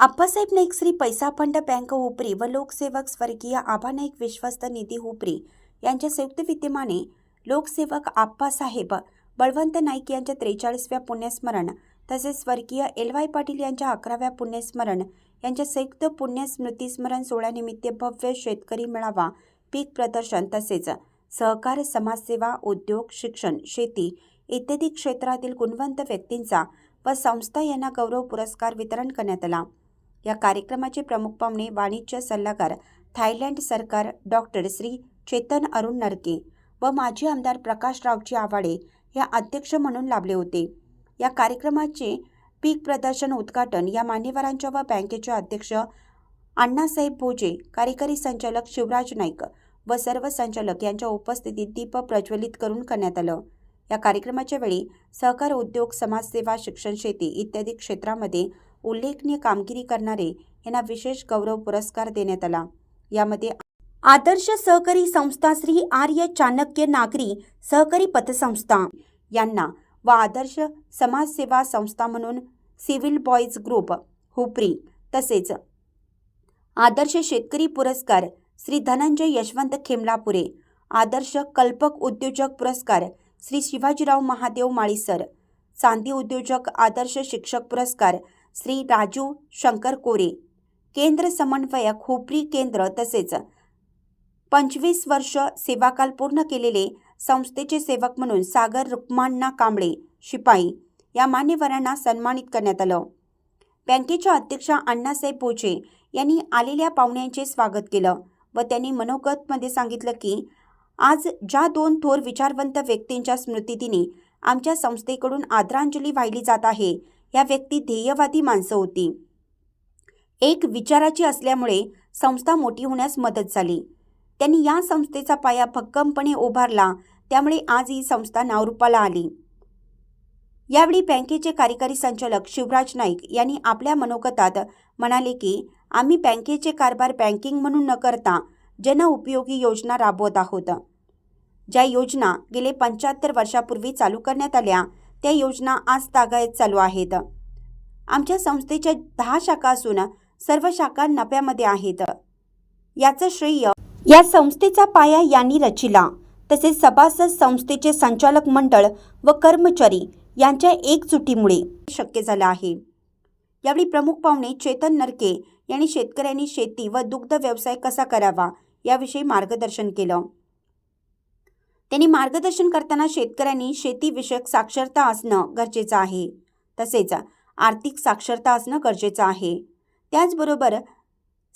अप्पासाहेब नाईक श्री पैसा fund bank Hupari व लोकसेवक स्वर्गीय आबा नाईक विश्वस्त निधी हुपरी यांच्या संयुक्त विद्यमाने लोकसेवक आप्पासाहेब बळवंत नाईक यांच्या त्रेचाळीसव्या पुण्यस्मरण तसेच स्वर्गीय एल वाय पाटील यांच्या अकराव्या पुण्यस्मरण यांच्या संयुक्त पुण्यस्मृतिस्मरण सोहळ्यानिमित्त भव्य शेतकरी मेळावा पीक प्रदर्शन तसेच सहकार समाजसेवा उद्योग शिक्षण शेती इत्यादी क्षेत्रातील गुणवंत व्यक्तींचा व संस्था यांना गौरव पुरस्कार वितरण करण्यात आला. या कार्यक्रमाचे प्रमुख पाहुणे वाणिज्य सल्लागार थायलंड सरकार डॉक्टर श्री चेतन अरुण नरके व माजी आमदार प्रकाशरावजी आवाडे या अध्यक्ष म्हणून लाभले होते. या कार्यक्रमाचे पीक प्रदर्शन उद्घाटन या मान्यवरांच्या व बँकेचे अध्यक्ष अण्णासाहेब भोजे कार्यकारी संचालक शिवराज नाईक व सर्व संचालक यांच्या उपस्थितीत दीप प्रज्वलित करून करण्यात आलं. या कार्यक्रमाच्या वेळी सहकार उद्योग समाजसेवा शिक्षण शेती इत्यादी क्षेत्रामध्ये उल्लेखनीय कामगिरी करणारे यांना विशेष गौरव पुरस्कार देण्यात आला. यामध्ये आदर्श सहकारी संस्था श्री आर्य चाणक्य नागरी सहकारी पतसंस्था यांना व आदर्श समाजसेवा संस्था म्हणून सिव्हिल बॉईज ग्रुप हुपरी तसेच आदर्श शेतकरी पुरस्कार श्री धनंजय यशवंत खेमलापुरे आदर्श कल्पक उद्योजक पुरस्कार श्री शिवाजीराव महादेव माळीसर चांदी उद्योजक आदर्श शिक्षक पुरस्कार श्री राजू शंकर कोरे. केंद्र समन्वयक हुपरी केंद्र तसेच पंचवीस वर्ष सेवाकाल पूर्ण केलेले संस्थेचे सेवक म्हणून सागर रुक्मांना कांबळे शिपाई या मान्यवरांना सन्मानित करण्यात आलं. बँकेच्या अध्यक्षा अण्णासाहेब पोचे यांनी आलेल्या पाहुण्यांचे स्वागत केलं व त्यांनी मनोगतमध्ये सांगितलं की आज ज्या दोन थोर विचारवंत व्यक्तींच्या स्मृतिदिनी आमच्या संस्थेकडून आदरांजली वाहिली जात आहे या व्यक्ती ध्येयवादी माणसं होती. एक विचाराची असल्यामुळे संस्था मोठी होण्यास मदत झाली. त्यांनी या संस्थेचा पाया भक्कमपणे उभारला त्यामुळे आज ही संस्था नावरूपाला आली. यावेळी बँकेचे कार्यकारी संचालक शिवराज नाईक यांनी आपल्या मनोगतात म्हणाले की आम्ही बँकेचे कारभार बँकिंग म्हणून न करता जनउपयोगी योजना राबवत आहोत. ज्या योजना गेले पंच्याहत्तर वर्षापूर्वी चालू करण्यात आल्या त्या योजना आज तागायत चालू आहेत. आमच्या संस्थेच्या दहा शाखा असून सर्व शाखा नफ्यामध्ये आहेत. याचं श्रेय या संस्थेचा पाया यांनी रचिला. तसेच सभासद संस्थेचे संचालक मंडळ व कर्मचारी यांच्या एकजुटीमुळे शक्य झालं आहे. यावेळी प्रमुख पाहुणे चेतन नरके यांनी शेतकऱ्यांनी शेती व दुग्ध व्यवसाय कसा करावा याविषयी मार्गदर्शन केलं. त्यांनी मार्गदर्शन करताना शेतकऱ्यांनी शेतीविषयक साक्षरता असणं गरजेचं आहे. तसेच आर्थिक साक्षरता असणं गरजेचं आहे. त्याचबरोबर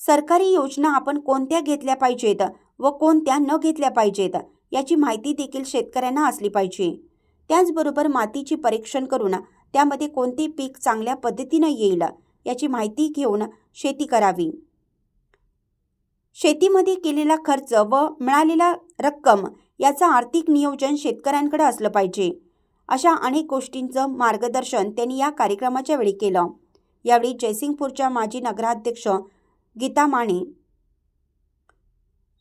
सरकारी योजना आपण कोणत्या घेतल्या पाहिजेत व कोणत्या न घेतल्या पाहिजेत याची माहिती देखील शेतकऱ्यांना असली पाहिजे. त्याचबरोबर मातीची परीक्षण करून त्यामध्ये कोणते पीक चांगल्या पद्धतीनं येईल याची माहिती घेऊन शेती करावी. शेतीमध्ये केलेला खर्च व मिळालेला रक्कम याचं आर्थिक नियोजन शेतकऱ्यांकडे असलं पाहिजे. अशा अनेक गोष्टींचं मार्गदर्शन त्यांनी या कार्यक्रमाच्या वेळी केलं. यावेळी जयसिंगपूरच्या माजी नगराध्यक्ष गीता माने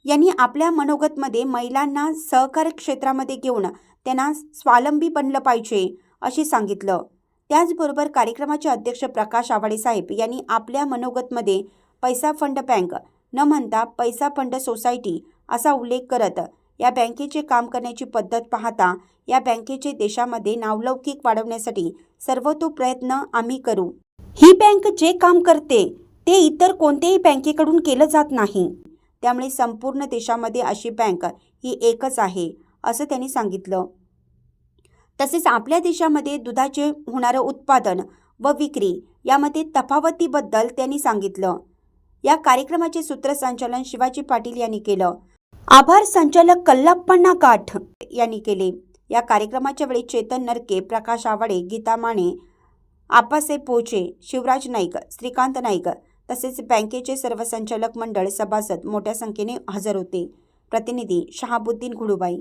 यांनी आपल्या मनोगतमध्ये महिलांना सहकार क्षेत्रामध्ये घेऊन त्यांना स्वावलंबी बनलं पाहिजे असे सांगितलं. त्याचबरोबर कार्यक्रमाचे अध्यक्ष प्रकाश आवाडे साहेब यांनी आपल्या मनोगतमध्ये पैसा फंड बँक न म्हणता पैसा फंड सोसायटी असा उल्लेख करत या बँकेचे काम करण्याची पद्धत पाहता या बँकेचे देशामध्ये नावलौकिक वाढवण्यासाठी सर्वतो प्रयत्न आम्ही करू. ही बँक जे काम करते ते इतर कोणत्याही बँकेकडून केलं जात नाही. त्यामुळे संपूर्ण देशामध्ये अशी बँक ही एकच आहे असं त्यांनी सांगितलं. तसेच आपल्या देशामध्ये दुधाचे होणारं उत्पादन व विक्री यामध्ये तफावतीबद्दल त्यांनी सांगितलं. या कार्यक्रमाचे सूत्रसंचालन शिवाजी पाटील यांनी केलं. आभार संचालक कल्लप्पण्णा काठ यांनी केले. या कार्यक्रमाच्या वेळी चेतन नरके प्रकाश आवाडे गीता माने आपासे पोचे शिवराज नाईक श्रीकांत नाईक तसेच बँकेचे सर्व संचालक मंडळ सभासद मोठ्या संख्येने हजर होते. प्रतिनिधी शहाबुद्दीन घुडुबाई.